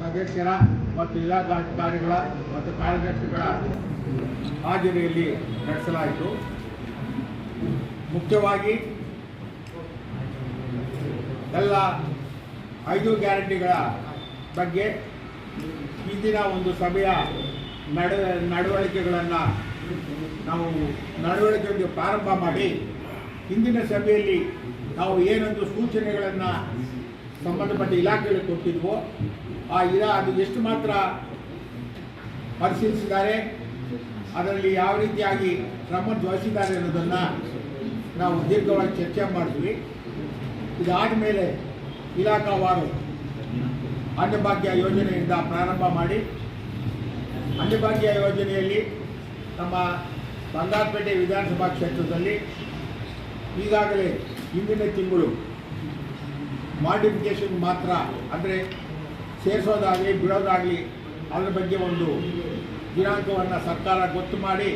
ಸದಸ್ಯರ ಮತ್ತು ಇಲಾಖಾಧಿಕಾರಿಗಳ ಮತ್ತು ಕಾರ್ಯದರ್ಶಿಗಳ ಹಾಜರಿಯಲ್ಲಿ ನಡೆಸಲಾಯಿತು ಮುಖ್ಯವಾಗಿ ಎಲ್ಲ ಐದು ಗ್ಯಾರಂಟಿಗಳ ಬಗ್ಗೆ ಇಂದಿನ ಒಂದು ಸಭೆಯ ನಡ, ನಡವಳಿಕೆಗಳನ್ನು ನಾವು ನಡವಳಿಕೆಗೆ ಪ್ರಾರಂಭ ಮಾಡಿ ಹಿಂದಿನ ಸಭೆಯಲ್ಲಿ ನಾವು ಏನೊಂದು ಸೂಚನೆಗಳನ್ನು ಸಂಬಂಧಪಟ್ಟ ಇಲಾಖೆಗಳಿಗೆ ಕೊಟ್ಟಿದ್ವೋ ಆ ಇಲಾ, ಅದು ಎಷ್ಟು ಮಾತ್ರ ಪರಿಶೀಲಿಸಿದ್ದಾರೆ, ಅದರಲ್ಲಿ ಯಾವ ರೀತಿಯಾಗಿ ಕ್ರಮ ವಹಿಸಿದ್ದಾರೆ ಅನ್ನೋದನ್ನು ನಾವು ದೀರ್ಘವಾಗಿ ಚರ್ಚೆ ಮಾಡಿದ್ವಿ ಇದಾದ ಮೇಲೆ ಇಲಾಖಾವಾರು ಅನ್ನಭಾಗ್ಯ ಯೋಜನೆಯಿಂದ ಪ್ರಾರಂಭ ಮಾಡಿ ಅನ್ನಭಾಗ್ಯ ಯೋಜನೆಯಲ್ಲಿ ನಮ್ಮ ಬಂಗಾರಪೇಟೆ ವಿಧಾನಸಭಾ ಕ್ಷೇತ್ರದಲ್ಲಿ ಈಗಾಗಲೇ ಹಿಂದಿನ ತಿಂಗಳು ಮಾಡಿಫಿಕೇಷನ್ ಮಾತ್ರ, ಅಂದರೆ ಸೇರಿಸೋದಾಗಲಿ, ಬಿಡೋದಾಗಲಿ, ಅದರ ಬಗ್ಗೆ ಒಂದು ದಿನಾಂಕವನ್ನು ಸರ್ಕಾರ ಗೊತ್ತು ಮಾಡಿ,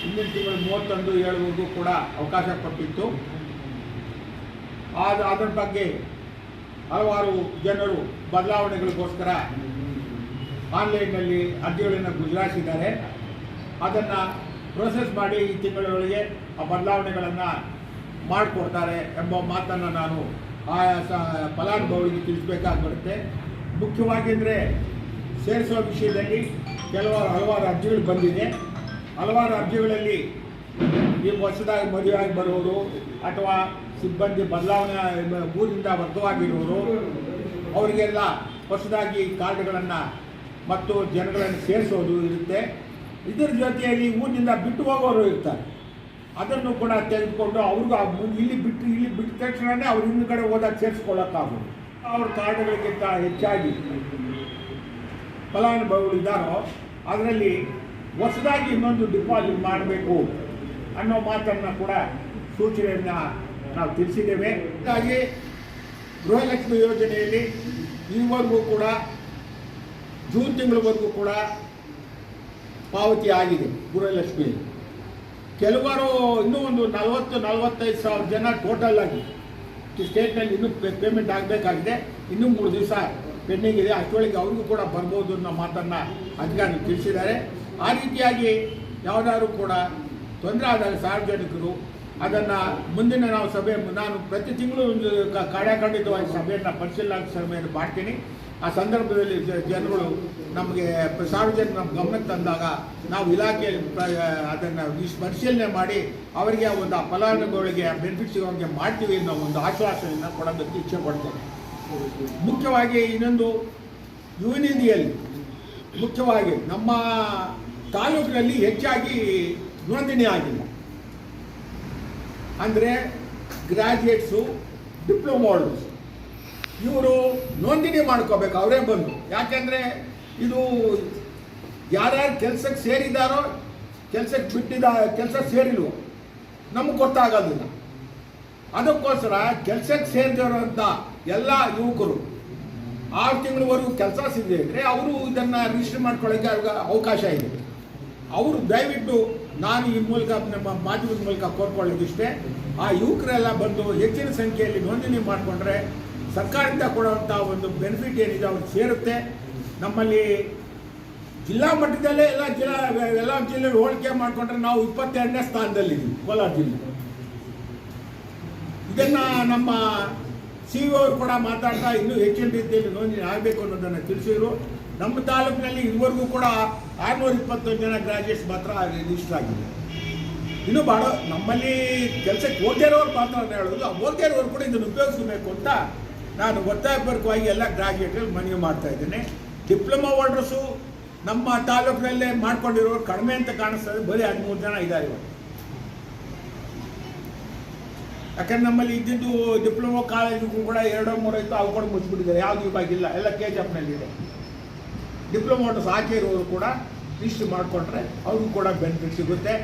ಹಿಂದಿನ ತಿಂಗಳು ಮೂವತ್ತೊಂದು ಏಳುವರೆಗೂ ಕೂಡ ಅವಕಾಶ ಕೊಟ್ಟಿತ್ತು. ಆದ ಅದರ ಬಗ್ಗೆ ಹಲವಾರು ಜನರು ಬದಲಾವಣೆಗಳಿಗೋಸ್ಕರ ಆನ್ಲೈನ್ನಲ್ಲಿ ಅರ್ಜಿಗಳನ್ನು ಗುಜರಾಯಿಸಿದ್ದಾರೆ ಅದನ್ನು ಪ್ರೋಸೆಸ್ ಮಾಡಿ ಈ ತಿಂಗಳೊಳಗೆ ಆ ಬದಲಾವಣೆಗಳನ್ನು ಮಾಡಿಕೊಡ್ತಾರೆ ಎಂಬ ಮಾತನ್ನು ನಾನು ಆಯಾ ಸ ಫಲಾನುಭವಿಗೆ ತಿಳಿಸಬೇಕಾಗಿ ಬರುತ್ತೆ ಮುಖ್ಯವಾಗಿ ಅಂದರೆ ಸೇರಿಸುವ ವಿಷಯದಲ್ಲಿ ಕೆಲವಾರು ಹಲವಾರು ಅರ್ಜಿಗಳು ಬಂದಿದೆ. ಹಲವಾರು ಅರ್ಜಿಗಳಲ್ಲಿ ಹೊಸದಾಗಿ ಮದುವೆಯಾಗಿ ಬರೋರು ಅಥವಾ ಸಿಬ್ಬಂದಿ ಬದಲಾವಣೆ ಊರಿಂದ ವರ್ಗವಾಗಿರೋರು ಅವರಿಗೆಲ್ಲ ಹೊಸದಾಗಿ ಕಾರ್ಡ್ಗಳನ್ನು ಮತ್ತು ಜನಗಳನ್ನು ಸೇರಿಸೋದು ಇರುತ್ತೆ. ಇದರ ಜೊತೆಯಲ್ಲಿ ಊರಿನಿಂದ ಬಿಟ್ಟು ಹೋಗೋರು ಇರ್ತಾರೆ. ಅದನ್ನು ಕೂಡ ತೆಗೆದುಕೊಂಡು ಅವ್ರಿಗೂ ಇಲ್ಲಿ ಬಿಟ್ಟು, ಇಲ್ಲಿ ಬಿಟ್ಟ ತಕ್ಷಣವೇ ಅವ್ರು ಹಿಂದ್ಗಡೆ ಹೋದಾಗ ಸೇರಿಸ್ಕೊಳ್ಳೋಕ್ಕಾಗೋದು. ಅವ್ರ ಕಾರ್ಡ್ಗಳಿಗಿಂತ ಹೆಚ್ಚಾಗಿ ಫಲಾನುಭವಿಗಳಿದ್ದಾರೋ ಅದರಲ್ಲಿ ಹೊಸದಾಗಿ ಇನ್ನೊಂದು ಡಿಪಾಸಿಟ್ ಮಾಡಬೇಕು. ಅನ್ನೋ ಮಾತನ್ನು ಕೂಡ ಸೂಚನೆಯನ್ನು ನಾವು ತಿಳಿಸಿದ್ದೇವೆ. ಹೀಗಾಗಿ ಗೃಹಲಕ್ಷ್ಮಿ ಯೋಜನೆಯಲ್ಲಿ ಈವರೆಗೂ ಕೂಡ ಜೂನ್ ತಿಂಗಳವರೆಗೂ ಕೂಡ ಪಾವತಿ ಆಗಿದೆ ಗೃಹಲಕ್ಷ್ಮಿ. ಕೆಲವರು ಇನ್ನೂ ಒಂದು ನಲವತ್ತು, ನಲವತ್ತೈದು ಸಾವಿರ ಜನ ಟೋಟಲ್ ಆಗಿ ಸ್ಟೇಟ್ನಲ್ಲಿ ಇನ್ನೂ ಪೇಮೆಂಟ್ ಆಗಬೇಕಾಗಿದೆ. ಇನ್ನೂ ಮೂರು ದಿವಸ ಪೆಂಡಿಂಗ್ ಇದೆ. ಅಷ್ಟೊಳಗೆ ಅವ್ರಿಗೂ ಕೂಡ ಬರ್ಬೋದು ಅನ್ನೋ ಮಾತನ್ನು ಅಧಿಕಾರಿ ತಿಳಿಸಿದ್ದಾರೆ. ಆ ರೀತಿಯಾಗಿ ಯಾವುದಾದ್ರು ಕೂಡ ತೊಂದರೆ ಆದಾಗ ಸಾರ್ವಜನಿಕರು ಅದನ್ನು ಮುಂದಿನ ನಾವು ಸಭೆ, ನಾನು ಪ್ರತಿ ತಿಂಗಳು ಒಂದು ಕಾರ್ಯಖಂಡಿತವಾಗಿ ಸಭೆಯನ್ನು ಪರಿಶೀಲನಾ ಸಭೆಯನ್ನು ಮಾಡ್ತೀನಿ. ಆ ಸಂದರ್ಭದಲ್ಲಿ ಜನಗಳು ನಮಗೆ ಸಾರ್ವಜನಿಕ ನಮ್ಮ ಗಮನಕ್ಕೆ ತಂದಾಗ ನಾವು ಇಲಾಖೆಯಲ್ಲಿ ಅದನ್ನು ಪರಿಶೀಲನೆ ಮಾಡಿ ಅವರಿಗೆ ಒಂದು ಆ ಫಲಾನುಭವಿಗಳಿಗೆ ಬೆನಿಫಿಟ್ ಸಿಗೋಂಗೆ ಮಾಡ್ತೀವಿ ಅನ್ನೋ ಒಂದು ಆಶ್ವಾಸನೆಯನ್ನು ಕೊಡೋದಕ್ಕೆ ಇಚ್ಛೆ ಪಡ್ತೇನೆ. ಮುಖ್ಯವಾಗಿ ಇನ್ನೊಂದು ಯುವನಿಧಿಯಲ್ಲಿ ಮುಖ್ಯವಾಗಿ ನಮ್ಮ ತಾಲೂಕಿನಲ್ಲಿ ಹೆಚ್ಚಾಗಿ ನೋಂದಣಿ ಆಗಿಲ್ಲ ಅಂದರೆ ಗ್ರ್ಯಾಜುಯೇಟ್ಸು ಡಿಪ್ಲೊಮಾ ಹೋಲ್ಡರ್ಸ್ ಇವರು ನೋಂದಣಿ ಮಾಡ್ಕೋಬೇಕು, ಅವರೇ ಬಂದು. ಯಾಕೆಂದರೆ ಇದು ಯಾರ್ಯಾರು ಕೆಲಸಕ್ಕೆ ಸೇರಿದಾರೋ ಕೆಲಸಕ್ಕೆ ಬಿಟ್ಟಿದ, ಕೆಲಸ ಸೇರಿಲ್ವೋ, ನಮಗೆ ಗೊತ್ತಾಗೋದಿಲ್ಲ. ಅದಕ್ಕೋಸ್ಕರ ಕೆಲಸಕ್ಕೆ ಸೇರಿದಿರೋಂಥ ಎಲ್ಲ ಯುವಕರು, ಆರು ತಿಂಗಳವರೆಗೂ ಕೆಲಸ ಸಿಗದೆ ಇದ್ದರೆ ಅವರು ಇದನ್ನು ರಿಜಿಸ್ಟರ್ ಮಾಡ್ಕೊಳ್ಳೋಕ್ಕೆ ಅವ್ರಿಗೆ ಅವಕಾಶ ಇದೆ. ಅವರು ದಯವಿಟ್ಟು ನಾನು ಈ ಮೂಲಕ ನಮ್ಮ ಮಾಧ್ಯಮದ ಮೂಲಕ ಕೋರ್ಕೊಳ್ಳೋದಿಷ್ಟೇ, ಆ ಯುವಕರೆಲ್ಲ ಬಂದು ಹೆಚ್ಚಿನ ಸಂಖ್ಯೆಯಲ್ಲಿ ನೋಂದಣಿ ಮಾಡಿಕೊಂಡ್ರೆ ಸರ್ಕಾರದಿಂದ ಕೊಡುವಂಥ ಒಂದು ಬೆನಿಫಿಟ್ ಏನಿದೆ ಅವ್ರಿಗೆ ಸೇರುತ್ತೆ. ನಮ್ಮಲ್ಲಿ ಜಿಲ್ಲಾ ಮಟ್ಟದಲ್ಲೇ ಎಲ್ಲ ಜಿಲ್ಲಾ, ಎಲ್ಲ ಜಿಲ್ಲೆ ಹೋಲಿಕೆ ಮಾಡಿಕೊಂಡ್ರೆ ನಾವು ಇಪ್ಪತ್ತೆರಡನೇ ಸ್ಥಾನದಲ್ಲಿದ್ದೀವಿ, ಕೋಲಾರ ಜಿಲ್ಲೆ. ಇದನ್ನು ನಮ್ಮ ಸಿ ಅವರು ಕೂಡ ಮಾತಾಡ್ತಾ ಇನ್ನೂ ಹೆಚ್ಚಿನ ರೀತಿಯಲ್ಲಿ ನೋಂದಣಿ ಆಗಬೇಕು ಅನ್ನೋದನ್ನು ತಿಳಿಸಿದ್ರು. ನಮ್ಮ ತಾಲೂಕಿನಲ್ಲಿ ಇದುವರೆಗೂ ಕೂಡ ಆರುನೂರ ಇಪ್ಪತ್ತೊಂದು ಜನ ಗ್ರಾಜುಯೇಟ್ಸ್ ಮಾತ್ರ ರಿಜಿಸ್ಟರ್ ಆಗಿದೆ ಇನ್ನು ಬಾಡ, ನಮ್ಮಲ್ಲಿ ಕೆಲಸಕ್ಕೆ ಹೋಗಿರೋರು ಮಾತ್ರ ಅಂತ ಹೇಳೋದು ಆ ಹೋಗಿರೋರು ಕೂಡ ಇದನ್ನು ಉಪಯೋಗಿಸಬೇಕು ಅಂತ ನಾನು ಒತ್ತಾಯಪೂರ್ವಕವಾಗಿ ಎಲ್ಲ ಗ್ರಾಜುಯೇಟ್ಗಳು ಮನವಿ ಮಾಡ್ತಾ ಇದ್ದೇನೆ. ಡಿಪ್ಲೊಮಾ ಹೋಲ್ಡರ್ಸು ನಮ್ಮ ತಾಲೂಕಿನಲ್ಲೇ ಮಾಡ್ಕೊಂಡಿರೋರು ಕಡಿಮೆ ಅಂತ ಕಾಣಿಸ್ತದೆ ಬರೀ ಹದಿಮೂರು ಜನ ಇದ್ದಾರೆ ಇವರು ಯಾಕಂದ್ರೆ ನಮ್ಮಲ್ಲಿ ಇದ್ದಿದ್ದು ಡಿಪ್ಲೊಮಾ ಕಾಲೇಜಿಗೂ ಕೂಡ ಎರಡೋ ಮೂರೋ ಇತ್ತು ಅವು ಕೂಡ ಮುಚ್ಚಿಬಿಟ್ಟಿದ್ದಾರೆ, ಯಾವುದು ಇವಾಗಿಲ್ಲ, ಎಲ್ಲ ಕೆ ಜಿ ಎಫ್ನಲ್ಲಿದೆ ಡಿಪ್ಲೊಮಾ ಆಚೆ ಹಾಕಿರೋರು ಕೂಡ ಲಿಸ್ಟ್ ಮಾಡಿಕೊಂಡ್ರೆ ಅವ್ರಿಗೂ ಕೂಡ ಬೆನಿಫಿಟ್ ಸಿಗುತ್ತೆ.